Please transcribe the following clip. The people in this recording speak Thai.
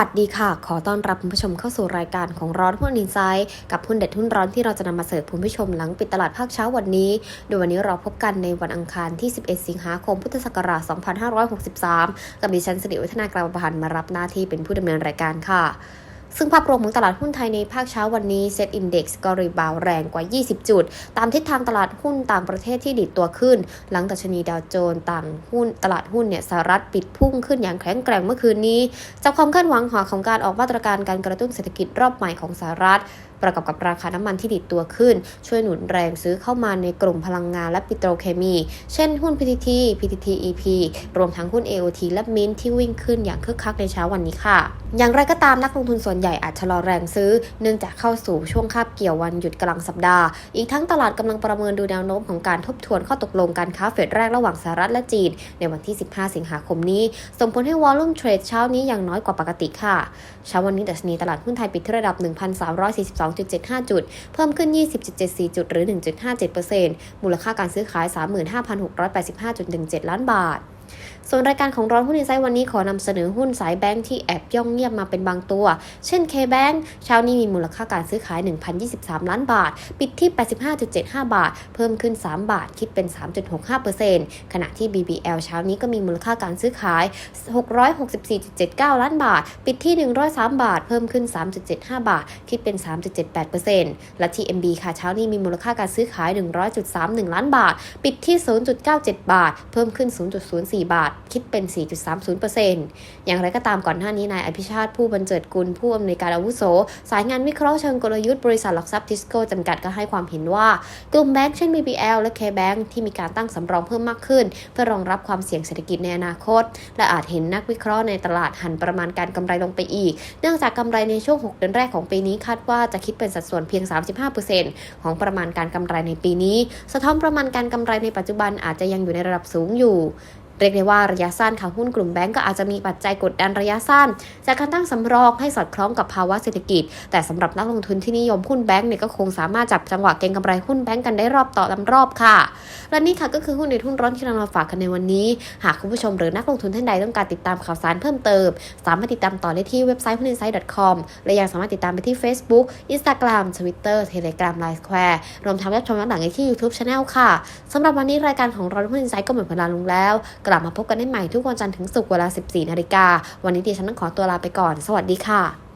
สวัสดีค่ะ ขอต้อนรับคุณผู้ชมเข้าสู่รายการของร้อนหุ้นอินไซด์กับหุ้นเด็ดหุ้นร้อนที่เราจะนำมาเสิร์ฟคุณผู้ชมหลังปิดตลาดภาคเช้าวันนี้ โดยวันนี้เราพบกันในวันอังคารที่ 11 สิงหาคม พุทธศักราช 2563 กับดิฉันสิริวัฒนากรามพันธ์มารับหน้าที่เป็นผู้ดำเนินรายการค่ะ ซึ่งภาพรวมของตลาดหุ้นไทยในภาคเช้าวันนี้เซ็ตอินดี x ก็รีบาวแรงกว่า 20 จุด ตามทิศทางตลาดหุ้นต่างประเทศที่ดิดตัวขึ้น หลังตัชนีดาวโจนส์ต่างหุ้นตลาดหุ้นเนี่ยสหรัฐปิดพุ่งขึ้นอย่างแข็งแกร่งเมื่อคืนนี้ จากความคาดหวังหอของการออกมาตรการการกระตุ้นเศรษฐกิจรอบใหม่ของสหรัฐ ประกอบกับราคาน้ำมันที่ดิดตัวขึ้น ช่วยหนุนแรงซื้อเข้ามาในกลุ่มพลังงานและปิโตรเคมี เช่นหุ้น PTT PTT EP รวมทั้งหุ้น AOT และมินที่วิ่งขึ้นอย่างคึกคักในเช้าวันนี้ค่ะ อย่างไรก็ตามนักลงทุนส่วนใหญ่อาจชะลอแรงซื้อ เนื่องจากเข้าสู่ช่วงคาบเกี่ยววันหยุดกลางสัปดาห์ อีกทั้งตลาดกำลังประเมินดูแนวโน้มของการทบทวนข้อตกลงการค้าเฟดแรกระหว่างสหรัฐและจีน ในวันที่ 15 สิงหาคมนี้ ส่งผลให้วอลลุ่มเทรดเช้านี้ยังน้อยกว่าปกติค่ะ เช้าวันนี้ดัชนีตลาดหุ้นไทยปิดที่ระดับ12.75 จุด เพิ่มขึ้น 20.74 จุดหรือ 1.57%มูลค่าการซื้อขาย 35,685.17 ล้านบาท ส่วนรายการของร้อนหุ้นอินไซด์วันนี้ขอนำเสนอหุ้นสายแบงค์ที่แอบย่องเงียบมาเป็นบางตัว เช่น K-Bank เช้านี้มีมูลค่าการซื้อขาย 1,023 ล้านบาท ปิดที่ 85.75 บาท เพิ่มขึ้น 3 บาท คิดเป็น 3.65%ขณะที่ BBL เช้านี้ก็มีมูลค่าการซื้อขาย 664.79 ล้านบาท ปิดที่ 103 บาท เพิ่มขึ้น 3.75 บาท คิดเป็น 3.78%และ TMB ค่ะเช้านี้มีมูลค่าการซื้อขาย 100.31 ล้านบาท ปิดที่ 0.97 บาท เพิ่มขึ้น 0.04 บาทคิดเป็น 4.30%อย่างไรก็ตามก่อนหน้านี้นายอภิชาติผู้บรรเจิดกุลผู้อำนวยการอาวุโส สายงานวิเคราะห์เชิงกลยุทธ์บริษัทหลักทรัพย์ทิสโก้จำกัดก็ให้ความเห็นว่า กลุ่มแบงก์เช่น BBL และ K-Bank ที่มีการตั้งสำรองเพิ่มมากขึ้น เพื่อรองรับความเสี่ยงเศรษฐกิจในอนาคต และอาจเห็นนักวิเคราะห์ในตลาดหันประมาณการกำไรลงไปอีก เนื่องจากกำไรในช่วง 6 เดือนแรกของปีนี้คาดว่าจะคิดเป็นสัดส่วนเพียง 35%ของประมาณการกำไรในปีนี้ สะท้อนประมาณการกำไรในปัจจุบันอาจจะยังอยู่ในระดับสูงอยู่ เรียกได้ว่าระยะสั้นค่ะหุ้นกลุ่มแบงก์ก็อาจจะมีปัจจัยกดดันระยะสั้น จากการตั้งสำรองให้สอดคล้องกับภาวะเศรษฐกิจ แต่สำหรับนักลงทุนที่นิยมหุ้นแบงก์เนี่ยก็คงสามารถจับจังหวะเก็งกำไรหุ้นแบงก์กันได้รอบต่อลำรอบค่ะ และนี่ค่ะก็คือหุ้นในทุนร้อนที่เรามาฝากกันในวันนี้ หากคุณผู้ชมหรือนักลงทุนท่านใดต้องการติดตามข่าวสารเพิ่มเติม สามารถติดตามต่อได้ที่เว็บไซต์ h u n i n s i d e c o m และยังสามารถติดตามไปที่ Facebook Instagram Twitter Telegram Line Square รวมทั้งรับชมย้อนหลังได้ที่ YouTube Channel ค่ะสำหรับวันนี้รายการของเราหุ้นอินไซด์ก็หมดเวลาลงแล้วกลับมาพบกันได้ใหม่ทุกวันจันทร์ถึงศุกร์เวลา 14นาฬิกาวันนี้ดิฉันต้องขอตัวลาไปก่อน สวัสดีค่ะ